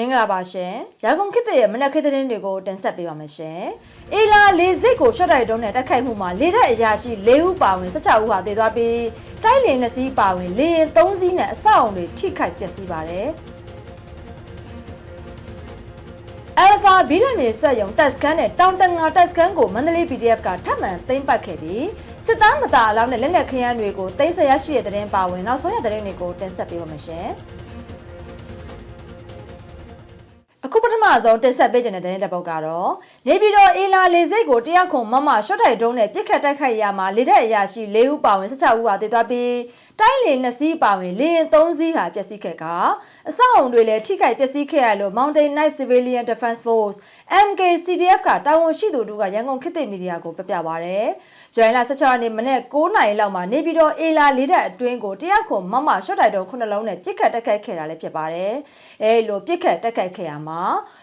မင်္ဂလာပါရှင်။ရာကုန်ခေတ်သစ်ရဲ့မနက်ခေတ်သတင်းတွေကိုတင်ဆက်ပေးပါမယ်ရှင်။အေလာလေစိတ်ကိုရှော့တိုက်တုံးနဲ့တိုက်ခိုက်မှုမှာလေတပ်အရာရှိ၄ဦးပါဝင်16ဦးဟာသေသွားပြီးတိုက်လင်နှစ်စီးပါဝင်လေရင်3စီးနဲ့အဆောက်အုံတွေထိခိုက်ပျက်စီးပါတယ်။ Alpha ဘီလမြေဆက်ယုံတက်စကန်နဲ့တောင်တငါတက်စကန်ကိုမန္တလေး PDF ကထပ်မံသိမ်းပတ်ခဲ့ပြီးစစ်သားမသားအလောင်းနဲ့လက်နက်ခရမ်းတွေကိုသိမ်းဆရရှိတဲ့တဲ့တင်ပါဝင်နောက်ဆုံးရတဲ့တင်တွေကိုတင်ဆက်ပေးပါမယ်ရှင်။ အခုပထမဆုံးတင်ဆက်ပေးခြင်းတဲ့တဲ့ပုတ်ကတော့နေပြည်တော်အေလာလေစိတ်ကိုတရက်ခုံမမရှော့ထိုက်တုံးနဲ့ပြစ်ခတ်တိုက်ခိုက်ရမှာလေတက်အရာရှိ၄ဦးပါဝင်16ဦးဟာတည်သွားပြီးတိုင်းလေ2စီးပါဝင်လေရင်3စီးဟာပျက်စီးခဲ့ကအဆောက်အုံတွေလည်းထိခိုက်ပျက်စီးခဲ့ရလို့ Mountain Knife Civilian Defense Force MKCDF ကတာဝန်ရှိသူတို့ကရန်ကုန်ခေတ်သစ်မီဒီယာကိုပြပြပါရယ်။ဇွန်လ16ရက်နေ့မနေ့9နာရီလောက်မှာနေပြည်တော်အေလာလေးတက်အတွင်းကိုတရက်ခုံမမရှော့တိုက်တုံးခုနှလုံးနဲ့ပြစ်ခတ်တိုက်ခိုက်ခဲ့တာလည်းဖြစ်ပါတယ်။အဲလိုပြစ်ခတ်တိုက်ခိုက်ခဲ့ရမှာ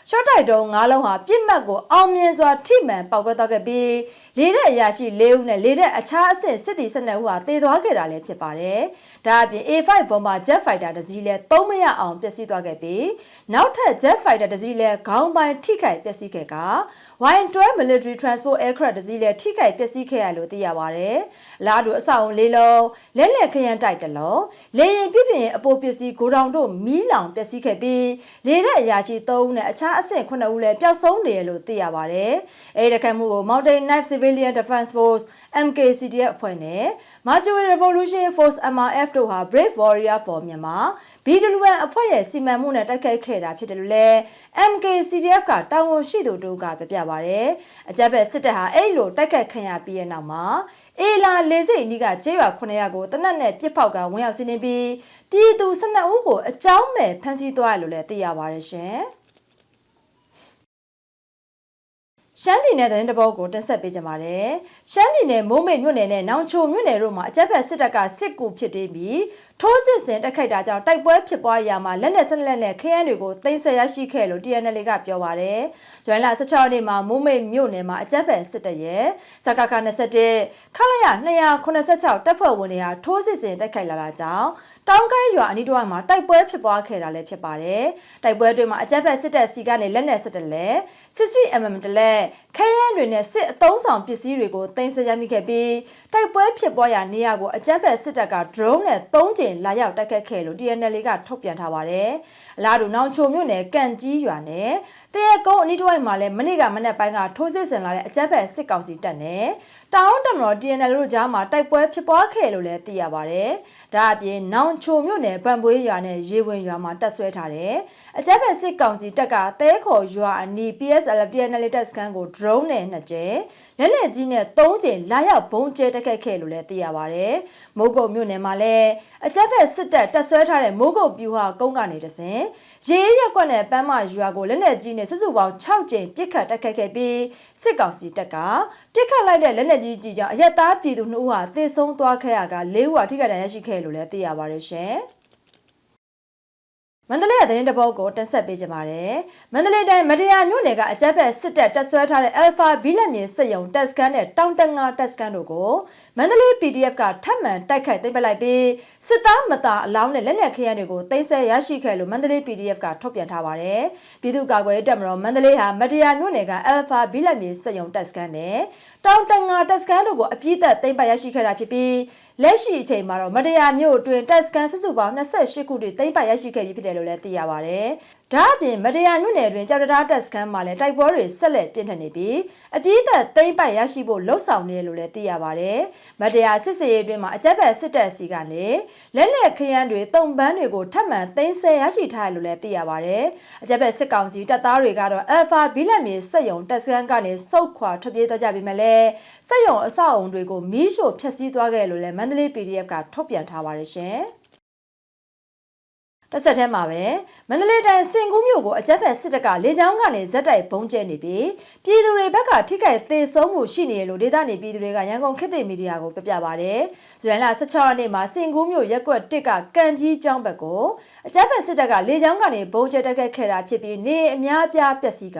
ရှော့တိုက်တုံး၅လုံးဟာပြစ်မှတ်ကိုအောင်မြင်စွာထိမှန်ပေါက်ကွဲသွားခဲ့ပြီးလေးတဲ့အရာရှိ၄ဦးနဲ့လေးတဲ့အခြားအဆင့်စစ်သည်၁၂ဦးဟာတည်သွားခဲ့တာလည်းဖြစ်ပါတယ်။ဒါအပြင် A5 bomber jet fighter တစ်စီးလည်းသုံးမရအောင်ပျက်စီးသွားခဲ့ပြီးနောက်ထပ် jet fighter တစ်စီးလည်းခေါင်းပိုင်းထိခိုက်ပျက်စီးခဲ့က Y12 military transport aircraft တစ်စီးလည်းထိခိုက်ပျက်စီးခဲ့ရလို့သိရပါတယ်။လာတူအဆောက်အုံလေးလုံးလက်လက်ခရမ်းတိုက်တလုံးလေရင်ပြပြရင်အပိုပစ္စည်းဂိုဒေါင်တို့မီးလောင်ပျက်စီးခဲ့ပြီးလေတဲ့အရာရှိ၃ဦးနဲ့အခြားအဆင့်9ဦးလည်းပျောက်ဆုံးနေရလို့သိရပါတယ်။အဲဒီတခတ်မှုကို Mountain Knife Civilian Defense Force MKCDF အဖွဲ့နဲ့ Marjorie Revolution Force MRF တို့ဟာ Brave Warrior for Myanmar BWN အဖွဲ့ရဲ့စီမံမှုနဲ့တိုက်ခိုက်ခဲ့တာဖြစ်တယ်လို့လည်း MKCDF ကတာဝန်ရှိသူတို့ကပြပြပါရယ်အကြက်ဘက်စစ်တပ်ဟာအဲ့လိုတိုက်ခိုက်ခံရပြီးတဲ့နောက်မှာအေလာလေစိတ်အနီးကကျေးရွာ900ကိုတနက်နဲ့ပြစ်ပေါက်ကဝင်ရောက်စီးနင်းပြီးပြည်သူ12ဦးကိုအကြောင်းမဲ့ဖမ်းဆီးသွားရလို့လည်းသိရပါတယ်ရှင်။ ရှမ်းပြည်နယ်သတင်းတပုတ်ကိုတင်ဆက်ပေးကြပါမယ်။ရှမ်းပြည်နယ်မိုးမိတ်မြို့နယ်နဲ့နောင်ချိုမြို့နယ်တို့မှာအကြက်ဖက်စစ်တပ်ကစစ်ကူဖြစ်နေပြီး ထိုးစစ်ဆင်တိုက်ခိုက်တာကြောင့်တိုက်ပွဲဖြစ်ပွားရာမှာလက်နက်ဆက်လက်နဲ့ခရမ်းတွေကိုသိမ်းဆရရှိခဲ့လို့ TNL ကပြောပါရယ်။ဇွန်လ16ရက်နေ့မှာမိုးမိတ်မြို့နယ်မှာအကြက်ဖက်စစ်တပ်ရဲ့စကခ21ခလာရ286တပ်ဖွဲ့ဝင်တွေဟာထိုးစစ်ဆင်တိုက်ခိုက်လာတာကြောင့်တောင်းကိုင်းရွာအနီးတစ်ဝိုက်မှာတိုက်ပွဲဖြစ်ပွားခဲ့တာလည်းဖြစ်ပါတယ်။တိုက်ပွဲတွေမှာအကြက်ဖက်စစ်တပ်စီကနေလက်နက်စစ်တလဲစစ်စီ MM တလဲခဲယမ်းတွေနဲ့စစ်အုံဆောင်ပစ္စည်းတွေကိုတင်ဆက်ရမိခဲ့ပြီးတိုက်ပွဲဖြစ်ပွားရာနေရာကိုအကြက်ဖက်စစ်တပ်က drone နဲ့၃ကြိမ်လာရောက်တိုက်ခတ်ခဲ့လို့ TNL ကထုတ်ပြန်ထားပါတယ်။အလားတူနောင်ချိုမြို့နယ်ကန့်ကြီးရွာနဲ့တရကုန်းအနီးတစ်ဝိုက်မှာလည်းမနေ့ကမနေ့ပိုင်းကထိုးစစ်ဆင်လာတဲ့အကြက်ဖက်စစ်ကောင်စီတပ်နဲ့ တောင်းတမတော် TNL တို့ကြားမှာတိုက်ပွဲဖြစ်ပွားခဲ့လို့လည်းသိရပါတယ်။ဒါအပြင်နောင်ချိုမြို့နယ်ဗန်ပွေးရွာနဲ့ရေဝင်ရွာမှာတပ်ဆွဲထားတယ်။အကြက်ဖက်စစ်ကောင်စီတပ်ကတဲခေါ်ရွာအနီး PSL TNL တပ်စခန်းကို drone နဲ့နှစ်ကြဲလက်လက်ကြီးနဲ့၃ကြိမ်လာရောက်ဘုံကျဲတက်ခတ်ခဲ့လို့လည်းသိရပါတယ်။မိုးကုတ်မြို့နယ်မှာလည်းအကြက်ဖက်စစ်တပ်တပ်ဆွဲထားတဲ့မိုးကုတ်ပြူဟာကုန်းကနေတစဉ်ရေးရက်ကွက်နဲ့ပန်းမရွာကိုလက်လက်ကြီးနဲ့စုစုပေါင်း6ကြိမ်ပစ်ခတ်တက်ခတ်ခဲ့ပြီးစစ်ကောင်စီတပ်ကပစ်ခတ်လိုက်တဲ့လက်လက်ကြီးကြီးကြောင့်အရက်သားပြည်သူ2ဦးဟာသေဆုံးသွားခဲ့ရက၄ဦးဟာထိခိုက်ဒဏ်ရာရှိခဲ့လို့လည်းသိရပါတယ်ရှင်။ မန္တလေးသတင်းတပုတ်ကိုတင်ဆက်ပေးကြပါမယ်။မန္တလေးတိုင်းမတရားမြို့နယ်ကအကြက်ဘက်စစ်တပ်တပ်ဆွဲထားတဲ့ Alpha ဘီလက်မြေစစ်ရုံတက်စကန်နဲ့တောင်တငါတက်စကန်တို့ကိုမန္တလေး PDF ကထပ်မံတိုက်ခိုက်သိမ်းပလိုက်ပြီးစစ်သားမသားအလောင်းနဲ့လက်နက်ခရမ်းတွေကိုသိမ်းဆည်းရရှိခဲ့လို့မန္တလေး PDF ကထုတ်ပြန်ထားပါတယ်။ပြည်သူ့ကာကွယ်ရေးတပ်မတော်မန္တလေးဟာမတရားမြို့နယ်က Alpha ဘီလက်မြေစစ်ရုံတက်စကန်နဲ့တောင်တငါတက်စကန်တို့ကိုအပြည့်သက်သိမ်းပိုက်ရရှိခဲ့တာဖြစ်ပြီး လက်ရှိအချိန်မှာတော့မတရားမျိုးအတွင်းတက်စကန်စုစုပေါင်း28ခုတိသိမ့်ပိုက်ရရှိခဲ့ပြီဖြစ်တယ်လို့လည်းသိရပါဗျ။ ဒါအပြင်မတရားမြို့နယ်အတွင်းကြောက်တရားတက်စကန်မှာလည်းတိုက်ပွဲတွေဆက်လက်ပြင်းထန်နေပြီးအပြည့်သက်သိမ့်ပိုက်ရရှိဖို့လှုံ့ဆော်နေတယ်လို့လည်းသိရပါဗျ။မတရားစစ်စေးအတွင်းမှာအကြက်ဘက်စစ်တပ်စီကနေလက်လက်ခရမ်းတွေတုံပန်းတွေကိုထပ်မံသိမ်းဆည်းရရှိထားတယ်လို့လည်းသိရပါဗျ။အကြက်ဘက်စစ်ကောင်စီတပ်သားတွေကတော့ Alpha ဘီလက်မြေစက်ယုံတက်စကန်ကနေစုတ်ခွာထွက်ပြေးသွားကြပြီမဲ့လည်းစက်ယုံအဆောက်အုံတွေကိုမီးရှို့ဖျက်ဆီးသွားခဲ့လို့လည်းမန္တလေး PDF ကထုတ်ပြန်ထားပါတယ်ရှင်။ တစ်ဆက်တည်းမှာပဲမန္တလေးတိုင်းစင်ကူးမြို့ကိုအကြက်ဖက်စစ်တပ်ကလေကြောင်းကနေဇက်တိုက်ဘုံကျဲနေပြီးပြည်သူတွေဘက်ကထိခိုက်သေးဆုံးမှုရှိနေလို့ဒေသနေပြည်သူတွေကရန်ကုန်ခေတ်သစ်မီဒီယာကိုပြပြပါဗျ။ဇွန်လ16ရက်နေ့မှာစင်ကူးမြို့ရက်ကွက်တစ်ကကန်ကြီးကျောင်းဘက်ကိုအကြက်ဖက်စစ်တပ်ကလေကြောင်းကနေဘုံကျဲတက်ခဲ့ခဲ့တာဖြစ်ပြီးနေအများပြပျက်စီးက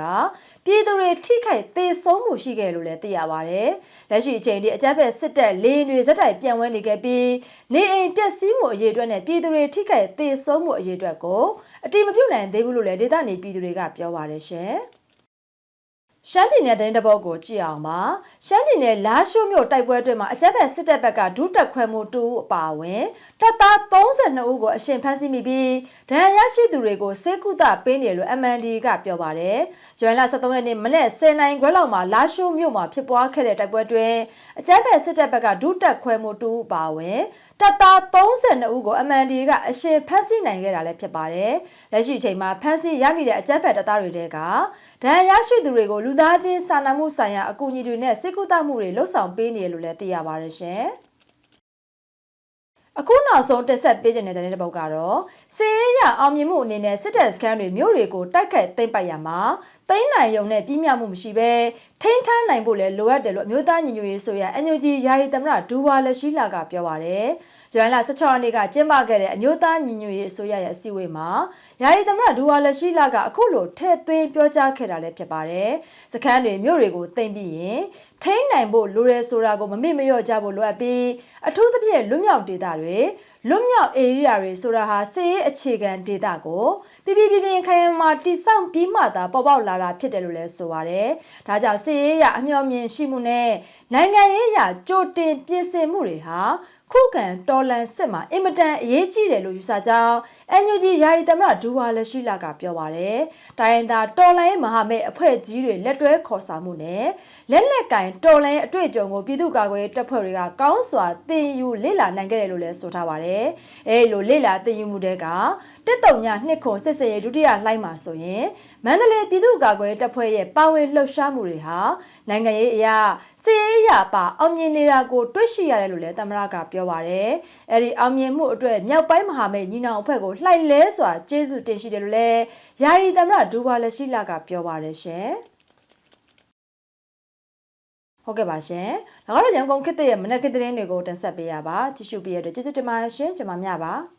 ပြည်သူတွေထိခိုက်သေဆုံးမှုရှိခဲ့လို့လည်းသိရပါတယ်။လက်ရှိအချိန်ထိအကြမ်းဖက်စစ်တပ်လေယာဉ်တွေဇက်တိုက်ပြန်ဝဲနေခဲ့ပြီးနေအိမ်ပျက်စီးမှုအရေးအတွက်နဲ့ပြည်သူတွေထိခိုက်သေဆုံးမှုအရေးအတွက်ကိုအတိမပြုတ်နိုင်သေးဘူးလို့လည်းဒေသနေပြည်သူတွေကပြောပါတယ်ရှင်။ ရှမ်းပြည်နယ်သတင်းတပုတ်ကိုကြည့်အောင်ပါရှမ်းပြည်နယ်လာရှိုးမြို့တိုက်ပွဲအတွင်းမှာအကြမ်းဖက်စစ်တပ်ဘက်ကဒုတက်ခွဲမှုတူအပါအဝင်တပ်သား32ဦးကိုအရှင်ဖမ်းဆီးမိပြီးဒဏ်ရာရရှိသူတွေကိုစေကုသပေးနေတယ်လို့ MND ကပြောပါတယ်။ဇွန်လ23ရက်နေ့မနေ့10နိုင်ခွဲလောက်မှာလာရှိုးမြို့မှာဖြစ်ပွားခဲ့တဲ့တိုက်ပွဲအတွင်းအကြမ်းဖက်စစ်တပ်ဘက်ကဒုတက်ခွဲမှုတူအပါအဝင် တပ်သား32ဦးကို MND ကအရှင်ဖမ်းဆီးနိုင်ခဲ့တာလည်းဖြစ်ပါတယ်။လက်ရှိအချိန်မှာဖမ်းဆီးရမိတဲ့အကြမ်းဖက်တပ်သားတွေတဲကဒဏ်ရာရရှိသူတွေကိုလူသားချင်းစာနာမှုဆိုင်ရာအကူအညီတွေနဲ့စစ်ကူတမှုတွေလှုပ်ဆောင်ပေးနေတယ်လို့လည်းသိရပါတယ်ရှင်။အခုနောက်ဆုံးတက်ဆက်ပေးခြင်းတဲ့တဲ့ဘောက်ကတော့စေရရအောင်မြင်မှုအနေနဲ့စစ်တပ်စခန်းတွေမြို့တွေကိုတိုက်ခတ်သိမ့်ပိုက်ရမှာသိန်းနိုင်ယုံနဲ့ပြင်းပြမှုမရှိဘဲထိန်းထားနိုင်ဖို့လည်းလိုအပ်တယ်လို့အမျိုးသားညီညွတ်ရေးဆိုရ NUG ယာယီသမရဒူဝါလက်ရှိလာကပြောပါရယ်။ဇွန်လ16ရက်နေ့ကကျင်းပခဲ့တဲ့အမျိုးသားညီညွတ်ရေးအစိုးရရဲ့အစည်းအဝေးမှာယာယီသမရဒူဝါလက်ရှိလာကအခုလိုထဲ့သွင်းပြောကြားခဲ့တာလည်းဖြစ်ပါတယ်။စခန်းတွေမြို့တွေကိုသိမ့်ပြီးရင်ထိန်းနိုင်ဖို့လိုရဲဆိုတာကိုမမေ့မလျော့ကြဖို့လိုအပ်ပြီးအထူးသဖြင့်လွတ်မြောက်ဒေသတွေ လွတ်မြောက် area တွေဆိုတာဟာစီးရေးအခြေခံဒေသကိုပြပြပြပြခိုင်မာတိစောင့်ပြီးမှသာပေါ်ပေါက်လာတာဖြစ်တယ်လို့လည်းဆိုပါတယ်။ဒါကြောင့်စီးရေးရအမျှော်မြင်ရှိမှုနဲ့နိုင်ငံရေးရကြိုတင်ပြင်ဆင်မှုတွေဟာ ခုခံတော်လန်စစ်မှာအင်မတန်အရေးကြီးတယ်လို့ယူဆကြောင်း NUG ယာယီသမရဒူဝါလက်ရှိလာကပြောပါရယ်။တိုင်းရင်းသားတော်လိုင်းမဟာမိတ်အဖွဲ့ကြီးတွေလက်တွဲခေါ်ဆောင်မှုနဲ့လက်လက်ကင်တော်လိုင်းအတွေ့အကြုံကိုပြည်သူ့ကာကွယ်ရေးတပ်ဖွဲ့တွေကကောင်းစွာသင်ယူလေ့လာနိုင်ခဲ့တယ်လို့လည်းဆိုထားပါရယ်။အဲလိုလေ့လာသင်ယူမှုတွေက တက်တုံညနှစ်ခွန်စစ်စင်ရဲ့ဒုတိယလှိုင်းမှာဆိုရင်မန္တလေးပြည်သူ့ကာကွယ်တပ်ဖွဲ့ရဲ့ပါဝင်လှုပ်ရှားမှုတွေဟာနိုင်ငံရေးအရာစီးရေးရာပါအောင်မြင်နေတာကိုတွေ့ရှိရတယ်လို့လည်းသမရကပြောပါရယ်။အဲဒီအောင်မြင်မှုအတွက်မြောက်ပိုင်းမဟာမိတ်ညီနောင်အဖွဲ့ကိုလှိုက်လဲစွာကျေးဇူးတင်ရှိတယ်လို့လည်းယာယီသမရဒူဝါလက်ရှိလာကပြောပါရယ်ရှင်။ဟုတ်ကဲ့ပါရှင်။ဒါကတော့ရန်ကုန်ခေတ်ရဲ့မနက်ခေတ်သတင်းတွေကိုတင်ဆက်ပေးရပါ။ကြည့်ရှုပေးရတဲ့ကျေးဇူးတင်ပါတယ်ရှင်။ကျွန်မမြပါ။